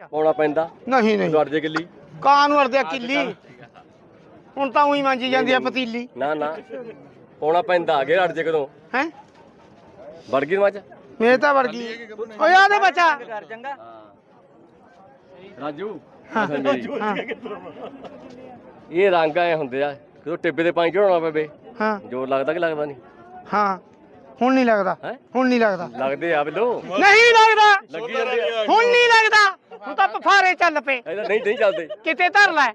ਪਾਉਣਾ ਪੈਂਦਾ? ਨਹੀਂ ਨਹੀਂ। ਲੜ ਜੇ ਗਿੱਲੀ ਕਾਂ ਨੂੰ ਅੜਦਿਆ ਕਿੱਲੀ? ਹੁਣ ਤਾਂ ਉਹੀ ਮੰਜੀ ਜਾਂਦੀ ਆ ਪਤੀਲੀ। ਨਾ ਨਾ। ਪਾਉਣਾ ਪੈਂਦਾ ਅਗੇ ਲੜ ਜੇ ਕਦੋਂ? ਹੈ? ਵੜ ਗਈ ਮੱਝ ਮੇਰੇ ਤਾਂ ਵੜ ਗਈ। ਓਏ ਆ ਦੇ ਬੱਚਾ। ਰਾਜੂ। ਇਹ ਰੰਗ ਆਏ ਹੁੰਦੇ ਆ। ਜਦੋਂ ਟਿੱਬੇ ਤੇ ਪਾਣੀ ਚੜਾਉਣਾ ਪਵੇ। ਹਾਂ। ਜੋਰ ਲੱਗਦਾ ਕਿ ਲੱਗਦਾ ਨਹੀਂ? ਹਾਂ। ਹੁਣ ਨਹੀਂ ਲੱਗਦਾ। ਹੁਣ ਨਹੀਂ ਲੱਗਦਾ। ਲੱਗਦੇ ਆ ਬਿਲੋ। ਨਹੀਂ ਲੱਗਦਾ। ਹੁਣ ਨਹੀਂ ਲੱਗਦਾ। ਹੁਣ ਤਾਂ ਫਾਰੇ ਚੱਲ ਪਏ। ਇਹਦਾ ਨਹੀਂ ਨਹੀਂ ਚੱਲਦੇ। ਕਿਤੇ ਧਰ ਲੈ?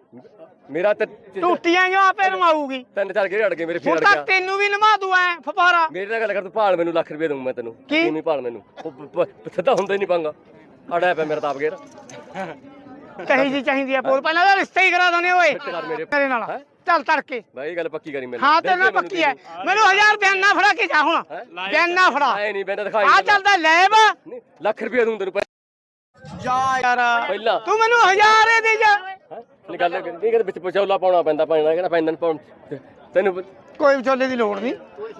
ਮੇਰਾ ਤੇ ਟੂਟੀਆਂ ਜੋ ਆਪੇ ਰਮਾਊਗੀ। ਤਿੰਨ ਚਾਰ ਗੇੜੇ ਅੜ ਗਏ ਮੇਰੇ ਹੁਣ ਫੇਰ ਤਾਂ ਅੜ ਗਿਆ ਤੈਨੂੰ ਵੀ ਨਮਾ ਦੂ ਐ ਫਪਾਰਾ ਮੇਰੇ ਨਾਲ ਗੱਲ ਕਰ ਤੂੰ ਭਾਲ ਮੈਨੂੰ ਲੱਖ ਰੁਪਏ ਦਊਂ ਮੈਂ ਤੈਨੂੰ। ਕੀ? ਨਹੀਂ ਭਾਲ ਮੈਨੂੰ। ਉਹ ਪ- ਪ- ਸਿੱਧਾ ਹੁੰਦਾ ਹੀ ਨਹੀਂ ਪੰਗਾ। ਅੜਿਆ ਪਿਆ ਮੇਰਾ ਤਾਂ ਆਪ ਗੇਰ ਕਹੀ ਜੀ ਚਾਹੀਦੀ ਆ ਬੋਲ ਪਹਿਲਾਂ ਤਾਂ ਰਿਸ਼ਤਾ ਹੀ ਕਰਾ ਦੋਨੇ ਓਏ। ਫਿੱਟ ਕਰ ਮੇਰੇ। ਮੇਰੇ ਨਾਲ। ਹੈਂ? ਚੱਲ ਤੜਕੇ। ਬਾਈ ਇਹ ਗੱਲ ਪੱਕੀ ਕਰੀ ਮੈਨੂੰ। ਹਾਂ ਤੇਰੇ ਨਾਲ ਪੱਕੀ ਐ। ਮੈਨੂੰ ਹਜ਼ਾਰ ਬਿਆਨਾ ਫੜਾ ਕੇ ਜਾ ਹੁਣ। ਹੈਂ? ਬਿਆਨਾ ਫੜਾ। ਐ ਨਹੀਂ ਬੈਂਦਾ ਦਿਖਾਈ ਆ ਚੱਲਦਾ ਲੈ ਵਾ। ਨਹੀਂ, ਲੱਖ ਰੁਪਏ ਦੂੰ ਤੈਨੂੰ। ਜਾ ਯਾਰ। ਪਹਿਲਾਂ। ਤੂੰ ਮੈਨੂੰ ਹਜ਼ਾਰ ਹੀ ਦੇ ਜਾ। ਹੈ? ਨਹੀਂ ਗੱਲ ਨਹੀਂ ਕਹਿੰਦੇ ਵਿੱਚ ਪਚੌਲਾ ਪਾਉਣਾ ਪੈਂਦਾ ਪੈਣਾ ਕਹਿੰਦਾ ਪੈਂਦਾ ਪਾਉਣ ਤੈਨੂੰ ਕੋਈ ਵਿਚੋਲੇ ਦੀ ਲੋੜ ਨਹੀਂ।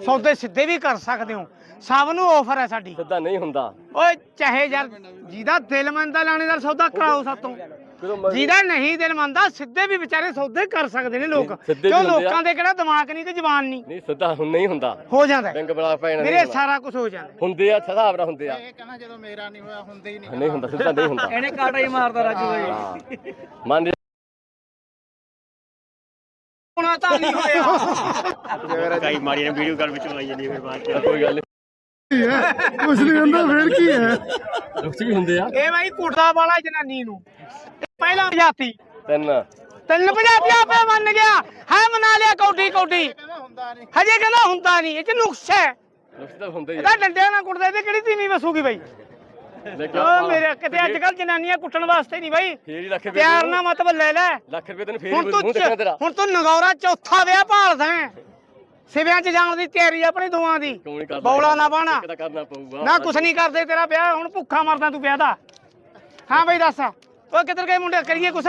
ਸੌਦੇ ਸਿੱਧੇ ਵੀ ਕਰ ਸਕਦੇ ਹੋ। ਸਭ ਨੂੰ ਆਫਰ ਹੈ ਸਾਡੀ। ਸਿੱਧਾ ਨਹੀਂ ਹੁੰਦਾ। ਓਏ ਚਾਹੇ ਯਾਰ ਜਿਹਦਾ ਦਿਲ ਮੰਨਦਾ ਲਾਣੇਦਾਰ ਸੌਦਾ ਕਰਾਓ ਸਾਤੋਂ। ਜਿਹਦਾ ਨਹੀਂ ਦਿਲ ਮੰਨਦਾ ਸਿੱਧੇ ਵੀ ਵਿਚਾਰੇ ਸੌਦੇ ਕਰ ਸਕਦੇ ਨੇ ਲੋਕ। ਨਹੀਂ, ਸਿੱਧੇ ਵੀ ਕਿਉਂ ਹੁੰਦੇ ਆ। ਲੋਕਾਂ ਦੇ ਕਿਹੜਾ ਦਿਮਾਗ ਨਹੀਂ ਤੇ ਜ਼ਬਾਨ ਨਹੀਂ? ਨਹੀਂ ਸਿੱਧਾ ਹੁਣ ਨਹੀਂ ਹੁੰਦਾ। ਹੋ ਜਾਂਦਾ ਹੈ। ਬੈਂਕ ਬਣਾ ਪੈਣਾ ਮੇਰੇ ਸਾਰਾ ਕੁਝ ਹੋ ਜਾਂਦਾ ਹੁੰਦੇ ਆ ਹਿਸਾਬ ਨਾਲ ਹੁੰਦੇ ਆ। ਕਹਿੰਦਾ ਜਦੋਂ ਮੇਰਾ ਨਹੀਂ ਹੋਇਆ ਹੁੰਦਾ ਹੀ ਨਹੀਂ। ਹੁੰਦਾ ਸਿੱਧਾ ਨਹੀਂ ਹੁੰਦਾ। ਇਹਨੇ ਕਾਟਾ ਹੀ ਮਾਰਦਾ ਰਾਜੂ ਹਾਂ। ਮੰਨ ਜਾ ਹੋਣਾ ਤਾਂ ਨਹੀਂ ਹੋਇਆ। ਕਈ ਮਾਰੀ ਨੇ ਵੀਡੀਓ ਕਾਲ ਵਿੱਚ ਲਾਈ ਜਾਂਦੀ ਫਿਰ ਬਾਅਦ ਚ। ਕੋਈ ਗੱਲ ਕੁਛ ਨਹੀਂ ਹੁੰਦਾ ਫੇਰ ਕੀ ਹੈ? ਰੁਕਸ ਵੀ ਹੁੰਦੇ ਆ। ਇਹ ਬਾਈ ਕੁੱਟਦਾ ਵਾਲਾ ਜਨਾਨੀ ਨੂੰ। ਪਹਿਲਾਂ ਜਾਤੀ ਤਿੰਨ। ਤਿੰਨ ਪੰਜਾਬੀ ਆਪੇ ਮੰਨ ਗਿਆ। ਹੈ ਮਨਾ ਲਿਆ ਕੌਡੀ ਕੌਡੀ। ਹਜੇ ਕਹਿੰਦਾ ਹੁੰਦਾ ਨਹੀਂ। ਇਹ ਚ ਨੁਕਸ ਹੈ। ਰੁਕਸ ਤਾਂ ਹੁੰਦੇ ਹੀ ਇਹਦਾ ਡੰਡਿਆਂ ਨਾਲ ਕੁੱਟਦਾ ਤੇ ਕਿਹੜੀ ਤੀਵੀਂ ਵਸੂਗੀ ਬਾਈ? ਓ ਮੇਰੇ ਕਿਤੇ ਅੱਜ ਕੱਲ ਜਨਾਨੀਆਂ ਕੁੱਟਣ ਵਾਸਤੇ ਨਹੀਂ ਬਾਈ। ਫੇਰ ਹੀ ਲੱਖ ਰੁਪਏ ਪਿਆਰ ਨਾਲ ਮਤਲਬ ਲੈ ਲੈ। ਲੱਖ ਰੁਪਏ ਤੈਨੂੰ ਫੇਰ ਹੁਣ ਤੂੰ ਨਗੌਰਾ ਚੌਥਾ ਵਿਆਹ ਭਾਲਦਾ ਹੈ। ਸਿਵਿਆਂ 'ਚ ਜਾਣ ਦੀ ਤਿਆਰੀ ਆਪਣੀ ਦੋਵਾਂ ਦੀ। ਕਿਉਂ ਨਹੀਂ ਕਰਦਾ? ਬੌਲਾ ਨਾ ਬਾਣਾ। ਕਿਹਦਾ ਕਰਨਾ ਪਊਗਾ। ਨਾ ਕੁਛ ਨਹੀਂ ਕਰਦੇ ਤੇਰਾ ਵਿਆਹ ਹੁਣ ਭੁੱਖਾ ਮਰਦਾ ਤੂੰ ਵਿਆਹ ਦਾ। ਹਾਂ ਬਈ ਦੱਸ ਓਏ ਕਿੱਧਰ ਗਏ ਮੁੰਡੇ? ਕਰੀਏ ਕੁਛ?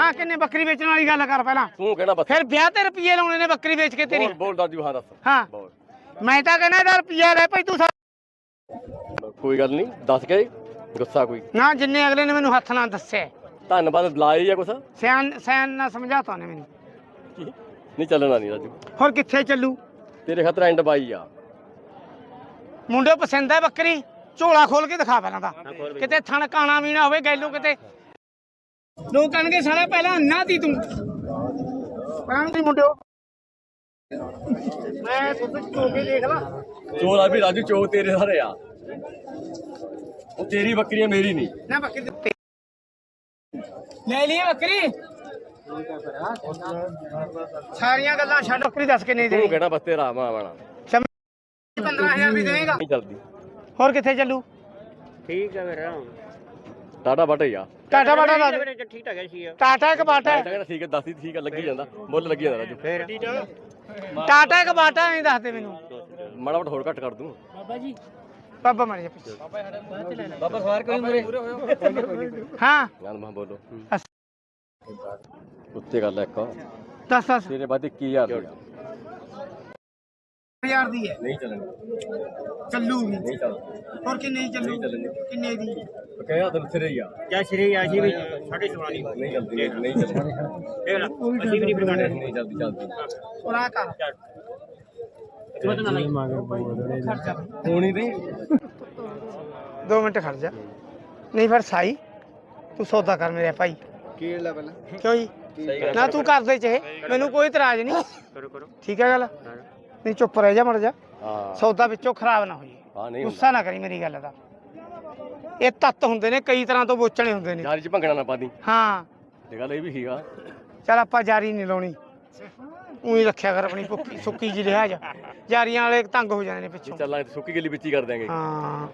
ਹਾਂ ਕਿੰਨੇ ਬੱਕਰੀ ਵੇਚਣ ਵਾਲੀ ਗੱਲ ਕਰ ਪਹਿਲਾਂ। ਤੂੰ ਕਹਿਣਾ ਬਸ। ਫਿਰ ਵਿਆਹ ਤੇ ਰੁਪਏ ਲਾਉਣੇ ਨੇ ਬੱਕਰੀ ਵੇਚ ਕੇ ਤੇਰੀ। ਬੋਲ ਬੋਲ ਦਾਜੂ ਹਾਂ ਦੱਸ। ਹਾਂ। ਬੋਲ। ਮੈਂ ਤਾਂ ਕਹਿੰਦਾ ਯਾਰ ਰੁਪਏ ਲੈ ਭਾਈ ਤੂੰ ਸਾ- ਕੋਈ ਗੱਲ ਨਹੀਂ ਦੱਸ ਕੇ ਗੁੱਸਾ ਕੋਈ। ਨਾ ਜਿੰਨੇ ਅਗਲੇ ਨੇ ਮੈਨੂੰ ਹੱਥ ਨਾਲ ਦੱਸਿਆ। ਧੰਨਵਾਦ ਲਾਏ ਜਾਂ ਕੁਛ। ਸਿਆਣ ਸਿਆਣ ਨਾਲ ਸਮਝਾਤਾ ਨੇ ਮੈਨੂੰ। ਨਹੀਂ ਚੱਲਣਾ ਨਹੀਂ ਰਾਜੂ। ਹੋਰ ਕਿੱਥੇ ਚੱਲੂ? ਤੇਰੇ ਖਾਤਰ ਐਂਡ ਬਾਈ ਆ। ਮੁੰਡੇ ਪਸੰਦ ਹੈ ਬੱਕਰੀ ਝੋਲਾ ਖੋਲ ਕੇ ਦਿਖਾ ਪਹਿਲਾਂ ਤਾਂ। ਕਿਤੇ ਥਣ ਕਾਣਾ ਵੀ ਨਾ ਹੋਵੇ ਗੈਲੂ ਕਿਤੇ। ਲੋਕ ਕਹਿਣਗੇ ਸਾਲਾ ਪਹਿਲਾਂ ਅੰਨਾ ਦੀ ਤੂੰ। ਪਹਿਲਾਂ ਦੀ ਮੁੰਡਿਓ। ਮੈਂ ਤੁਹਾਨੂੰ ਚੋਕੇ ਦੇਖ ਲਾ। ਆ ਵੀ ਰਾਜੂ ਚੋਰ ਤੇਰੇ ਸਾਰੇ ਆ। ਉਹ ਤੇਰੀ ਬੱਕਰੀ ਆ ਮੇਰੀ ਨਹੀਂ। ਨਾ ਬੱਕਰੀ ਲੈ ਲਈ ਬੱਕਰੀ। ਸਾਰੀਆਂ ਗੱਲਾਂ ਛੱਡ। ਬੱਕਰੀ ਦੱਸ ਕੇ ਨਹੀਂ ਤੂੰ ਦੇਣੀ ਕਹਿਣਾ ਬਸ ਤੇਰਾ ਮਾਂ ਬਣਾ 15000 ਵੀ ਦੇਵੇਂਗਾ? ਨਹੀਂ ਚੱਲਦੀ। ਹੋਰ ਕਿੱਥੇ ਚੱਲੂ? ਠੀਕ ਹੈ ਫਿਰ ਟਾਟਾ ਬਟੇ ਆ। ਟਾਟਾ ਬਾਟਾ ਦਾ ਮੇਰੇ ਚ ਠੀਕ ਠਾਕ ਸੀ। ਟਾਟਾ ਇੱਕ ਬਾਟਾ ਹੈ। ਕਹਿੰਦਾ ਠੀਕ ਹੈ ਦੱਸੀ ਠੀਕ ਹੈ ਲੱਗੀ ਜਾਂਦਾ। ਮੁੱਲ ਲੱਗੀ ਜਾਂਦਾ ਰਾਜੂ। ਫਿਰ। ਟਾਟਾ ਇੱਕ ਬਾਟਾ ਨਹੀਂ ਦੱਸਦੇ ਮੈਨੂੰ। ਮਾੜਾ ਮੋਟਾ ਹੋਰ ਘੱਟ ਕਰ ਦੂੰ। ਬਾਬਾ ਮਰ ਜਾ ਪਿੱਛੇ। ਬਾਬਾ ਸਵਾਰ ਕੋਈ ਮੂਰੇ ਹਾਂ। ਗੱਲ ਮਾ ਬੋਲੋ। ਉੱਤੇ ਗੱਲ ਆ ਇੱਕ। ਦੱਸ ਦੱਸ। ਤੇਰੇ ਬਾਅਦ 21000 ਦੀ ਆ। ਹਜ਼ਾਰ ਦੀ ਹੈ? ਨਹੀਂ ਚੱਲਣੀ। ਚੱਲੂਗੀ। ਨਹੀਂ ਚੱਲਦੀ ਹੋਰ ਕਿੰਨੇ ਦੀ ਚੱਲੂ ਕਿੰਨੇ ਦੀ? ਉਹ ਕਹਿੰਦਾ ਤੈਨੂੰ ਸਿਰੇ ਹੀ ਆ। ਜਾਂ ਸ਼੍ਰੀ ਆਸ਼ੀ ਵੀ 16.5 ਦੀ ਨਹੀਂ ਚੱਲਦੀ ਨਹੀਂ ਚੱਲਦੀ। ਦੇਖ ਲੈ ਅਸੀਂ ਵੀ ਨਹੀਂ ਪ੍ਰਕਾਂਡੇ ਨਹੀਂ ਚੱਲਦੀ ਚੱਲਦੀ। ਕਰ। ਤੁਮਤ ਨਾ। ਲਈ ਹੋਣੀ ਨਹੀਂ? 2 ਮਿੰਟ ਖੜ ਜਾ। ਨਹੀਂ ਫਿਰ ਸਾਈ ਤੂੰ ਸੌਦਾ ਕਰ ਮੇਰੇ ਭਾਈ। ਕੀ ਲੈ ਪਹਿਲਾਂ? ਕਿਉਂ ਜੀ? ਨਾ ਤੂੰ ਕਰਦੇ ਚਾਹੇ ਮੈਨੂੰ ਕੋਈ ਇਤਰਾਜ਼ ਨਹੀਂ। ਕਰੋ ਕਰੋ। ਠੀਕ ਹੈ ਗੱਲ? ਨਹੀਂ ਚੁੱਪ ਰਹਿ ਜਾ ਮੜ ਜਾ ਹਾਂ। ਸੌਦਾ ਵਿੱਚੋਂ ਖਰਾਬ ਨਾ ਹੋ ਜੇ ਹਾਂ ਨਹੀਂ ਗੁੱਸਾ ਨਾ ਕਰੀ ਮੇਰੀ ਗੱਲ ਦਾ। ਇਹ ਤੱਤ ਹੁੰਦੇ ਨੇ ਕਈ ਤਰ੍ਹਾਂ ਤੋਂ ਬੋਚਣੇ ਹੁੰਦੇ ਨੇ। ਯਾਰੀ ਚ ਭੰਗਣਾ ਨਾ ਪਾਦੀ ਹਾਂ। ਇਹ ਗੱਲ ਇਹ ਵੀ ਸੀਗਾ। ਚਲ ਆਪਾਂ ਜਾਰੀ ਨਹੀਂ ਲਾਉਣੀ। ਉਹੀ ਰੱਖਿਆ ਕਰ ਆਪਣੀ ਭੁੱਕੀ ਸੁੱਕੀ ਜੀ ਲਿਹਾਜ। ਜਾਰੀਆਂ ਵਾਲੇ ਤੰਗ ਹੋ ਜਾਂਦੇ ਨੇ ਜੇ ਪਿੱਛੋਂ। ਚੱਲਾਂ ਤੇ ਸੁੱਕੀ ਗਿੱਲੀ ਵਿੱਚ ਹੀ ਕਰ ਦਿਆਂਗੇ। ਹਾਂ।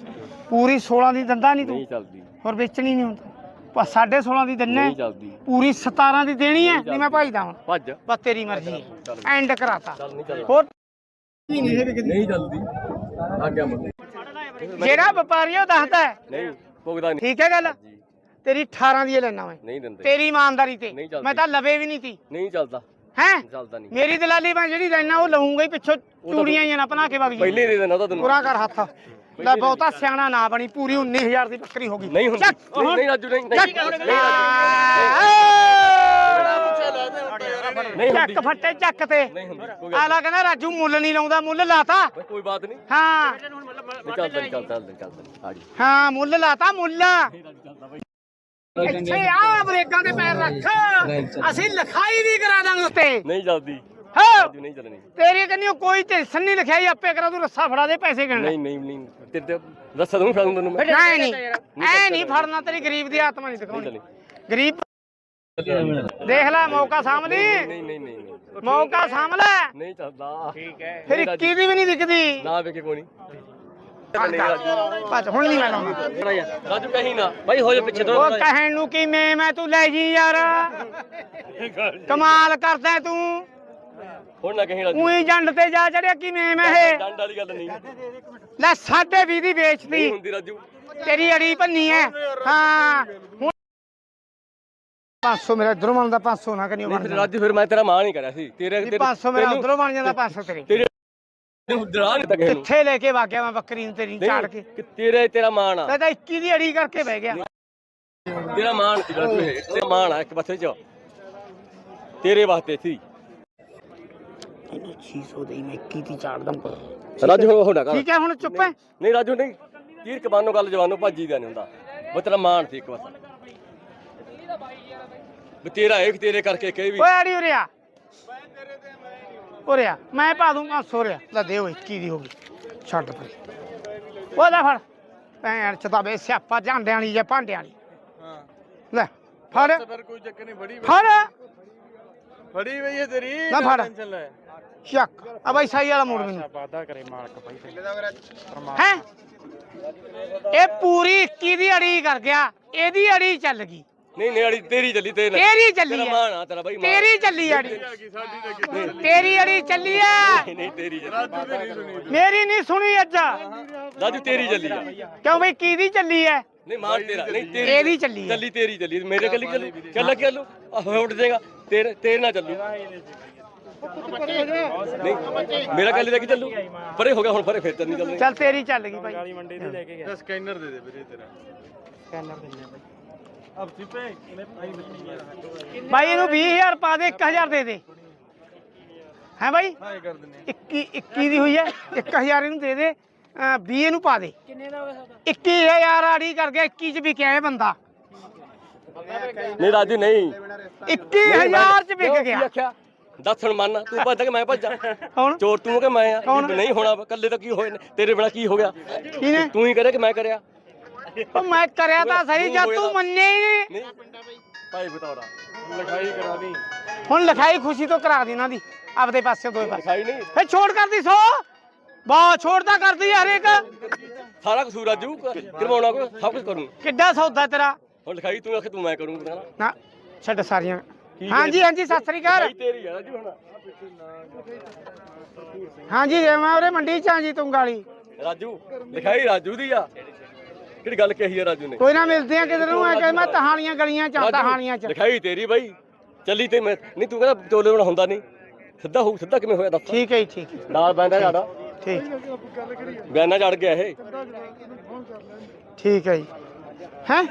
ਪੂਰੀ 16 ਦੀ ਦੰਦਾ ਨਹੀਂ ਤੂੰ। ਨਹੀਂ ਚੱਲਦੀ। ਹੋਰ ਵੇਚਣੀ ਨਹੀਂ ਹੁੰਦਾ ਪਰ 16.5 ਦੀ ਦਿੰਨੇ। ਨਹੀਂ ਚੱਲਦੀ। ਪੂਰੀ 17 ਦੀ ਦੇਣੀ ਹੈ ਨਹੀਂ ਮੈਂ ਭਾਈਦਾ ਹੁਣ ਭੱਜ। ਬਸ ਤੇਰੀ ਮਰਜ਼ੀ ਹੈ। ਐਂਡ ਕਰਾਤਾ। ਚੱਲ ਨਹੀਂ ਚੱਲ ਹੋਰ? ਨਹੀਂ ਚੱਲਦੀ। ਆ ਗਿਆ ਮੁੰਡੇ। ਜਿਹੜਾ ਵਪਾਰੀ ਉਹ ਦੱਸਦਾ ਹੈ। ਨਹੀਂ ਭੁਗਦਾ ਨਹੀਂ। ਠੀਕ ਹੈ ਗੱਲ? ਤੇਰੀ 18 ਦੀ ਲੈਣਾ ਮੈਂ। ਨਹੀਂ ਦਿੰਦੇ। ਤੇਰੀ ਇਮਾਨਦਾਰੀ ਤੇ। ਮੈਂ ਤਾਂ ਲਵੇ ਵੀ ਨਹੀਂ ਤੀ। ਨਹੀਂ ਚੱਲਦਾ। ਹੈ ਚੱਲਦਾ ਨਹੀਂ ਮੇਰੀ ਦਲਾਲੀ ਮੈਂ ਜਿਹੜੀ ਲੈਣਾ ਉਹ ਲਵਾਂਗਾ ਹੀ ਪਿੱਛੋਂ ਚੂੜੀਆਂ ਹੀ ਨਾ ਬਣਾ ਕੇ ਵਗ ਜੀ ਪਹਿਲੇ ਦੇ ਦੇਣਾ ਤਾਂ ਤੈਨੂੰ ਪੂਰਾ ਕਰ ਹੱਥ ਲੈ ਬਹੁਤਾ ਸਿਆਣਾ ਨਾ ਬਣੀ ਪੂਰੀ 19000 ਦੀ ਬੱਕਰੀ ਹੋ ਗਈ ਨਹੀਂ ਚੱਕ, ਨਹੀਂ ਹੁਣ। ਨਹੀਂ ਰਾਜੂ ਨਹੀਂ ਨਹੀਂ ਚੱਕ। ਨਹੀਂ ਨਹੀਂ ਹੁੰਦੀ ਚੱਕ ਫੱਟੇ ਚੱਕ ਤੇ ਨਹੀਂ ਹੁੰਦੀ ਕੋਈ ਗੱਲ ਆਲਾ ਕਹਿੰਦਾ ਰਾਜੂ ਮੁੱਲ ਨਹੀਂ ਲਾਉਂਦਾ ਮੁੱਲ ਲਾਤਾ ਨਹੀਂ, ਕੋਈ ਬਾਤ ਨਹੀਂ ਹਾਂ ਚੱਲਦਾ ਆ ਜੀ ਹਾਂ ਮੁੱਲ ਲਾਤਾ ਮੁੱਲ ਇੱਥੇ ਆ ਬ੍ਰੇਕਾਂ ਦੇ ਪੈਰ ਰੱਖ। ਅਸੀਂ ਲਿਖਾਈ ਵੀ ਕਰਾ ਦਾਂਗੇ ਉੱਤੇ। ਨਹੀਂ ਚੱਲਦੀ। ਹਾਂ। ਨਹੀਂ ਚੱਲਣੀ। ਤੇਰੀ ਕੰਨੀ ਕੋਈ ਟੈਨਸ਼ਨ ਨਹੀਂ ਲਿਖਾਈ ਆਪੇ ਕਰਾ ਤੂੰ ਰੱਸਾ ਫੜਾ ਦੇ ਪੈਸੇ ਗਿਣ ਨਹੀਂ ਨਹੀਂ ਨਹੀਂ ਤੇਰੇ ਤੇ ਦੱਸ ਦੂੰ ਫੜਾਂ ਤੈਨੂੰ ਮੈਂ। ਨਹੀਂ ਨਹੀਂ ਐ ਨਹੀਂ ਫੜਨਾ ਤੇਰੀ ਗਰੀਬ ਦੀ ਆਤਮਾ ਨਹੀਂ ਦਿਖਾਉਣੀ। ਚੱਲੀ ਗਰੀਬ ਦੇਖ ਲੈ ਮੌਕਾ ਸਾਹਮਣੇ ਨਹੀਂ ਨਹੀਂ ਨਹੀਂ ਨਹੀਂ ਮੌਕਾ ਸਾਹਮਣੇ ਨਹੀਂ ਚੱਲਦਾ। ਠੀਕ ਹੈ ਫਿਰ 21 ਦੀ ਵੀ ਨਹੀਂ ਵਿਕਦੀ ਨਾ ਵੇਖੇ ਕੋਈ ਨਹੀਂ ਨਹੀਂ ਰਾਜੂ ਭੱਜ ਹੁਣ ਨਹੀਂ ਮੈਂ ਲਾਉਂਦਾ। ਥੋੜਾ ਜਿਹਾ। ਰਾਜੂ ਕਹੀਂ ਨਾ। ਭਾਈ ਹੋ ਜਾ ਪਿੱਛੇ ਉਹ ਥੋੜਾ ਕਹਿਣ ਨੂੰ ਕੀ ਮੈਂ ਮੈਂ ਤੂੰ ਲੈ ਜੀ ਯਾਰ। ਕਮਾਲ ਕਰਦਾ ਤੂੰ। ਹੁਣ ਨਾ ਕਹੀਂ ਰਾਜੂ। ਉਹੀ ਜੰਡ ਤੇ ਜਾ ਚੜਿਆ ਕੀ ਮੈਂ ਇਹ? ਡੰਡ ਵਾਲੀ ਗੱਲ ਨਹੀਂ। ਲੈ ਸਾਢੇ ਵੀਹ ਦੀ ਵੇਚਤੀ। ਹੁੰਦੀ ਰਾਜੂ। ਤੇਰੀ ਅੜੀ ਭੰਨੀ ਐ। ਹਾਂ। ਹੁਣ 500 ਮੇਰਾ ਇਧਰੋਂ ਬਣਦਾ 500 ਨਾ ਕਰਿਓ। ਨਹੀਂ ਫਿਰ ਰਾਜੂ ਫਿਰ ਮੈਂ ਤੇਰਾ ਮਾਂ ਨਹੀਂ ਕਰਿਆ ਸੀ। ਤੇਰੇ ਵੀ 500 ਮੇਰਾ ਉਧਰੋਂ ਬਣ ਜਾਂਦਾ 500 ਤੇਰੇ। ਤੇਰੇ ਦਰਾ ਨਹੀਂ ਤੱਕ ਇਹਨੂੰ ਕਿੱਥੇ ਲੈ ਕੇ ਵਾਗਿਆ ਮੈਂ ਬੱਕਰੀ ਨੂੰ ਤੇਰੀ ਝਾੜ ਕੇ? ਨਹੀਂ, ਕਿ ਤੇਰੇ ਤੇਰਾ ਮਾਣ ਆ। ਤੇ ਤਾਂ 21 ਦੀ ਅੜੀ ਕਰਕੇ ਬਹਿ ਗਿਆ। ਤੇਰਾ ਮਾਣ ਸੀ ਰਾਜੂ ਇਹ ਤੇਰਾ ਮਾਣ ਆ ਇੱਕ ਪਾਸੇ ਚ। ਤੇਰੇ ਵਾਸਤੇ ਸੀ। 600 ਦੇ ਮੈਂ 21 ਦੀ ਝਾੜ ਦਮ ਰਾਜੂ ਹੋ ਨਾ ਕਰ ਠੀਕ ਹੈ ਹੁਣ ਚੁੱਪ ਹੈ? ਨਹੀਂ ਰਾਜੂ ਨਹੀਂ। ਤੀਰ ਕਬਾਨੋ ਗੱਲ ਜਵਾਨੋ ਭੱਜੀ ਦਾ ਨਹੀਂ ਹੁੰਦਾ। ਉਹ ਤੇਰਾ ਮਾਣ ਸੀ ਇੱਕ ਪਾਸੇ। ਵੀ ਤੇਰਾ ਇੱਕ ਤੇਰੇ ਕਰਕੇ ਕਹੇ ਵੀ ਓਏ ਉਰਿਆ ਉਰਿਆ ਮੈਂ ਪਾ ਦੂੰ 500 ਰਿਆ। ਲੈ ਦੇ ਓਏ 21 ਦੀ ਹੋ ਗਈ? ਛੱਡ ਪਰੇ ਉਹ ਲੈ ਫੜ। ਭੈਣ ਚ ਤਾਂ ਬੇ ਸਿਆਪਾ ਜਾਂਡਿਆਂ ਵਾਲੀ ਜਾਂ ਭਾਂਡਿਆਂ ਵਾਲੀ। ਹਾਂ ਲੈ ਫੜ। ਫਿਰ ਕੋਈ ਚੱਕਰ ਨਹੀਂ ਬੜੀ ਫੜ। ਫੜੀ ਪਈ ਹੈ ਤੇਰੀ ਨਾ ਫੜ। ਟੈਨਸ਼ਨ ਲੈ। ਚੱਕ ਆ ਬਾਈ ਸਾਈ ਵਾਲਾ ਮੋੜ ਮੈਨੂੰ। ਵਾਦਾ ਕਰੇ ਮਾਲਕ ਭਾਈ ਹੈ? ਇਹ ਪੂਰੀ 21 ਦੀ ਅੜੀ ਕਰ ਗਿਆ ਇਹਦੀ ਅੜੀ ਚੱਲ ਗਈ। ਨਹੀਂ ਨਹੀਂ ਅੜੀ ਤੇਰੀ ਚੱਲੀ ਤੇਰੇ ਨਾਲ। ਤੇਰੀ ਚੱਲੀ ਤੇਰਾ ਮਾਣ ਆ ਤੇਰਾ ਬਾਈ ਮਾਣ। ਤੇਰੀ ਚੱਲੀ ਅੜੀ। ਤੇਰੀ ਅੜੀ ਚੱਲੀ ਹੈ ਨਹੀਂ ਨਹੀਂ ਤੇਰੀ ਚੱਲੀ। ਮੇਰੀ ਨਹੀਂ ਸੁਣੀ ਅੱਜ। ਰਾਜੂ ਤੇਰੀ ਚੱਲੀ ਆ। ਕਿਉਂ ਬਈ ਕੀ ਦੀ ਚੱਲੀ ਹੈ ਨਹੀਂ ਮਾਰ ਤੇਰਾ। ਨਹੀਂ ਤੇਰੀ ਇਹਦੀ ਚੱਲੀ ਤੇਰੀ ਚੱਲੀ। ਮੇਰੇ ਕੱਲੀ ਚੱਲੂ। ਚੱਲ ਕੇ ਚੱਲੂ। ਉੱਡ ਜਾਏਗਾ। ਤੇਰੇ ਤੇਰੇ ਨਾਲ ਚੱਲੂ। ਨਹੀਂ ਮੇਰਾ ਕੱਲੀ ਲੈ ਕੇ ਚੱਲੂ? ਪਰੇ ਹੋ ਗਿਆ ਹੁਣ ਪਰੇ ਫਿਰ ਤਾਂ ਨਹੀਂ ਚੱਲਣੀ। ਚੱਲ ਤੇਰੀ ਚੱਲ ਗਈ ਬਾਈ। ਮੰਡੀ ਤੇ ਲੈ ਕੇ ਗਿਆ ਸਕੈਨਰ ਦੇ ਦੇ ਵੀਰੇ ਤੇਰਾ। ਅਬ ਸਿੱਪੇ ਬਾਈ ਇਹਨੂੰ 20000 ਪਾ ਦੇ 1000 ਦੇ ਦੇ। ਹੈ ਬਾਈ? ਹਾਂ ਕਰ ਦਿੰਨੇ 21 21 ਦੀ ਹੋਈ ਹੈ 1000 ਇਹਨੂੰ ਦੇ ਦੇ ਅਹ 20 ਇਹਨੂੰ ਪਾ ਦੇ। ਕਿੰਨੇ ਦਾ ਹੋਵੇ 21000 ਆੜੀ ਕਰ ਗਿਆ 21 ਚ ਵਿਕਿਆ ਇਹ ਬੰਦਾ। ਨਹੀਂ ਰਾਜੂ ਨਹੀਂ। 21000 ਚ ਵਿਕ ਗਿਆ। ਦੱਸਣ ਮੰਨ ਤੂੰ ਭੱਜ ਕਿ ਮੈਂ ਭੱਜਾਂ। ਕੌਣ ਚੋਰ ਤੂੰ ਕਿ ਮੈਂ ਆ? ਨਹੀਂ ਹੋਣਾ ਕੱਲੇ ਤਾਂ ਕੀ ਹੋਏ ਨੇ? ਤੇਰੇ ਬਿਨਾ ਕੀ ਹੋ ਗਿਆ? ਤੂੰ ਹੀ ਕਰਿਆ ਕਿ ਮੈਂ ਕਰਿਆ? ਉਹ ਮੈਂ ਕਰਿਆ ਤਾਂ ਸਹੀ ਜਦ ਤੂੰ ਮੰਨਿਆ ਹੀ ਨਹੀਂ। ਨਹੀਂ। ਭਾਈ ਬਤੌਰਾ ਲਿਖਾਈ ਕਰਾ ਦੀ ਹੁਣ ਲਿਖਾਈ ਖੁਸ਼ੀ ਤੋਂ ਕਰਾ ਦੀ ਇਹਨਾਂ ਦੀ ਆਪਦੇ ਪਾਸੇ ਦੋਏ ਪਾਸੇ। ਲਿਖਾਈ ਨਹੀਂ। ਫੇ ਛੋੜ ਕਰਦੀ ਸੋ। ਬਾ ਛੋੜ ਤਾਂ ਕਰਦੀ ਆ ਹਰੇਕ। ਸਾਰਾ ਕਸੂਰ ਰਾਜੂ ਕਰਵਾਉਣਾ ਕੋ ਸਭ ਕੁਝ ਕਰੂੰ। ਕਿੱਡਾ ਸੌਦਾ ਤੇਰਾ। ਹੁਣ ਲਿਖਾਈ ਤੂੰ ਆਖੇ ਤੂੰ ਮੈਂ ਕਰੂੰਗਾ ਨਾ ਨਾ ਛੱਡ ਸਾਰੀਆਂ। ਹਾਂਜੀ ਹਾਂਜੀ ਸਤਿ ਸ੍ਰੀ ਅਕਾਲ। ਲਿਖਾਈ ਤੇਰੀ ਆ ਰਾਜੂ ਹੁਣ। ਹਾਂਜੀ ਮੈਂ ਉਹਰੇ ਮੰਡੀ ਚ ਆਂ ਜੀ ਤੁੰਗਾਲੀ ਰਾਜੂ ਲਿਖਾਈ ਰਾਜੂ ਦੀ ਆ। ਕਿਹੜੀ ਗੱਲ ਕਹੀ ਆ ਰਾਜੂ ਨੇ? ਕੋਈ ਨਾ ਮਿਲਦੇ ਆ ਕਿਧਰ ਨੂੰ ਆ ਕੇ ਮੈਂ ਤਹਾਣੀਆਂ ਗਲੀਆਂ ਚ ਤਹਾਣੀਆਂ ਚ। ਲਿਖਾਈ ਤੇਰੀ ਬਾਈ। ਚੱਲੀ ਤੇ ਮੈਂ ਨਹੀਂ ਤੂੰ ਕਹਿੰਦਾ ਚੋਲੇ ਬਣਾ ਹੁੰਦਾ ਨਹੀਂ। ਸਿੱਧਾ ਹੋਊ ਸਿੱਧਾ ਕਿਵੇਂ ਹੋਇਆ ਦੱਸ। ਠੀਕ ਹੈ ਜੀ ਠੀਕ ਹੈ, ਨਾਲ ਬੈਂਦਾ ਜਾੜਾ ਠੀਕ। ਬੈਨਾ ਚੜ ਗਿਆ ਇਹ। ਠੀਕ ਹੈ ਜੀ। ਹੈ?